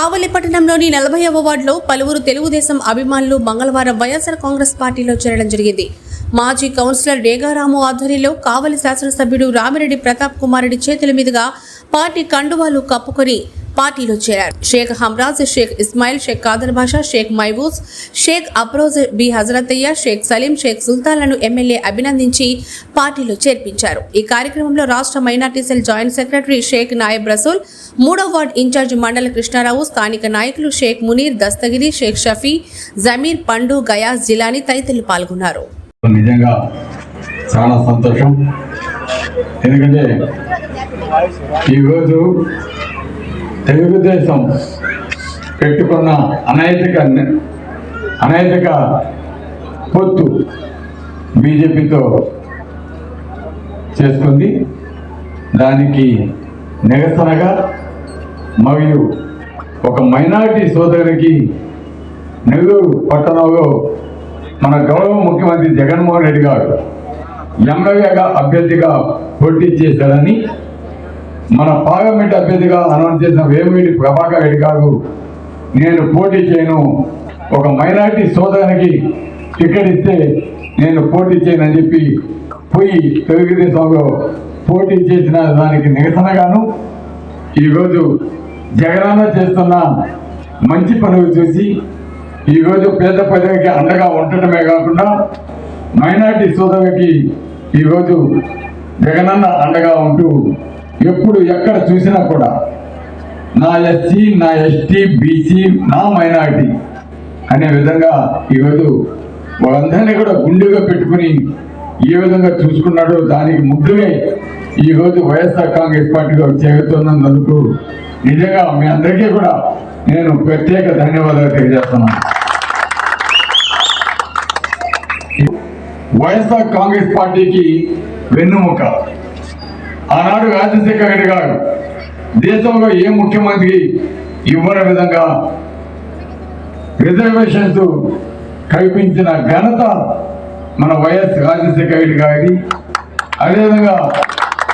కావలి పట్టణంలోని నలభైవ వార్డులో పలువురు తెలుగుదేశం అభిమానులు మంగళవారం వైఎస్ఆర్ కాంగ్రెస్ పార్టీలో చేరడం జరిగింది. మాజీ కౌన్సిలర్ డేగారాము ఆధ్వర్యంలో కావలి శాసనసభ్యుడు రామిరెడ్డి ప్రతాప్ కుమార్ రెడ్డి చేతుల మీదుగా పార్టీ కండువాలు కప్పుకొని పార్టీలో చేరారు. షేక్ హమ్రాజ్ షేక్ ఇస్మాయిల్ షేక్ కాదర్ భాషా షేక్ మైబూజ్ షేక్ అప్రోజ్ బి హజరతయ్య షేక్ సలీం షేక్ సుల్తాన్లను ఎమ్మెల్యే అభినందించి పార్టీలో చేర్పించారు. ఈ కార్యక్రమంలో రాష్ట్ర minority cell joint secretary Shaik Nayab Rasool మూడో వార్డ్ ఇన్ఛార్జ్ మండల కృష్ణారావు స్థానిక నాయకులు షేక్ మునీర్ దస్తగిరి షేక్ షఫీ జమీర్ పండు గయాస్ జిలాని తదితరులు పాల్గొన్నారు. నిజంగా చాలా సంతోషం. ఎందుకంటే ఈరోజు తెలుగుదేశం పెట్టుకున్న అనైతిక అనైతిక పొత్తు బీజేపీతో చేసుకుంది దానికి నిరసనగా మరియు ఒక మైనారిటీ సోదరునికి నెల్లూరు పట్టణంలో మన గౌరవ ముఖ్యమంత్రి జగన్మోహన్ రెడ్డి గారు ఎమ్మెల్యేగా అభ్యర్థిగా పోటీ చేశారని మన పార్లమెంట్ అభ్యర్థిగా అనౌన్స్ చేసిన వేమిడి ప్రభాకర్ రెడ్డి గారు నేను పోటీ చేయను. ఒక మైనార్టీ సోదరునికి టికెట్ ఇస్తే నేను పోటీ చేయను అని చెప్పి పోయి తెలుగుదేశంలో పోటీ చేసిన దానికి నిరసనగాను. ఈరోజు జగనన్న చేస్తున్న మంచి పనులు చూసి ఈరోజు పేద ప్రజలకి అండగా ఉండటమే కాకుండా మైనార్టీ సోదరులకి ఈరోజు జగనన్న అండగా ఉంటూ ఎప్పుడు ఎక్కడ చూసినా కూడా నా ఎస్సీ నా ఎస్టీ బీసీ నా మైనార్టీ అనే విధంగా ఈరోజు వాళ్ళందరినీ కూడా గుండెగా పెట్టుకుని ఏ విధంగా చూసుకున్నాడో దానికి ముద్దులే ఈరోజు వైఎస్ఆర్ కాంగ్రెస్ పార్టీలో చేరుతున్నందుకు నిజంగా మీ అందరికీ కూడా నేను ప్రత్యేక ధన్యవాదాలు తెలియజేస్తున్నాను. వైఎస్ఆర్ కాంగ్రెస్ పార్టీకి వెన్నుముక. ఆనాడు రాజశేఖర రెడ్డి గారు దేశంలో ఏ ముఖ్యమంత్రి ఇవ్వని విధంగా రిజర్వేషన్స్ కల్పించిన ఘనత మన వైఎస్ రాజశేఖర రెడ్డి గారిది. అదేవిధంగా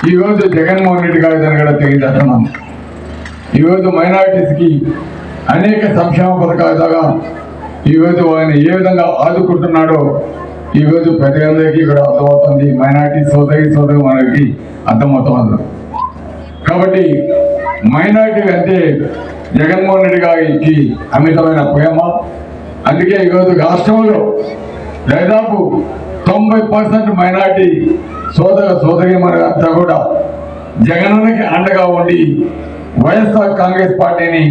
ఈరోజు జగన్మోహన్ రెడ్డి గారి దాన్ని కూడా తెలియజేస్తున్నాం ఈరోజు మైనారిటీస్కి అనేక సంక్షేమ పథకాల ద్వారా ఈరోజు ఆయన ఏ విధంగా ఆదుకుంటున్నాడో ఈరోజు ప్రతి అందరికీ ఇక్కడ అర్థమవుతుంది మైనారిటీ సోదరి సోదరి మనకి అర్థమవుతుంది. కాబట్టి మైనారిటీ అంటే జగన్మోహన్ రెడ్డి గారికి అమితమైన ప్రేమ. అందుకే ఈరోజు రాష్ట్రంలో దాదాపు తొంభై పర్సెంట్ మైనార్టీ సోదర సోదరి అంతా కూడా జగనన్నకి అండగా ఉండి వైఎస్ఆర్ కాంగ్రెస్ పార్టీని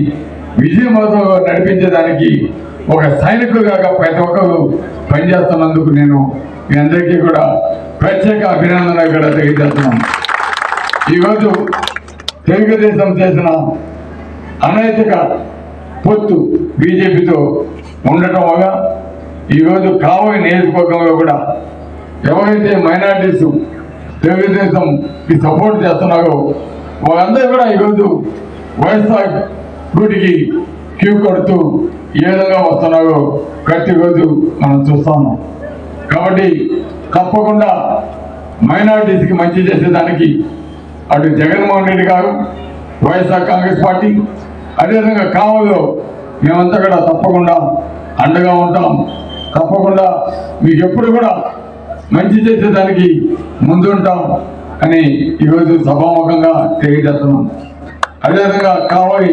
విజయవంతంగా నడిపించేదానికి ఒక సైనికులుగా ప్రతి ఒక్కరు పనిచేస్తున్నందుకు నేను మీ అందరికీ కూడా ప్రత్యేక అభినందన కూడా తెలియజేస్తున్నాను. ఈరోజు తెలుగుదేశం చేసిన అనైతిక పొత్తు బీజేపీతో ఉండటం వల్ల ఈరోజు కావలి నియోజకవర్గంలో కూడా ఎవరైతే మైనార్టీస్ తెలుగుదేశంకి సపోర్ట్ చేస్తున్నారో వాళ్ళందరూ కూడా ఈరోజు వైఎస్ఆర్ గుడికి క్యూ కొడుతూ ఏ విధంగా వస్తున్నారో ప్రతిరోజు మనం చూస్తాము. కాబట్టి తప్పకుండా మైనార్టీస్కి మంచి చేసేదానికి అటు జగన్మోహన్ రెడ్డి గారు వైఎస్ఆర్ కాంగ్రెస్ పార్టీ అదేవిధంగా కావలో మేమంతా కూడా తప్పకుండా అండగా ఉంటాం. తప్పకుండా మీకు ఎప్పుడు కూడా మంచి చేసేదానికి ముందుంటాం అని ఈరోజు సభాముఖంగా తెలియజేస్తున్నాం. అదేవిధంగా కావాలి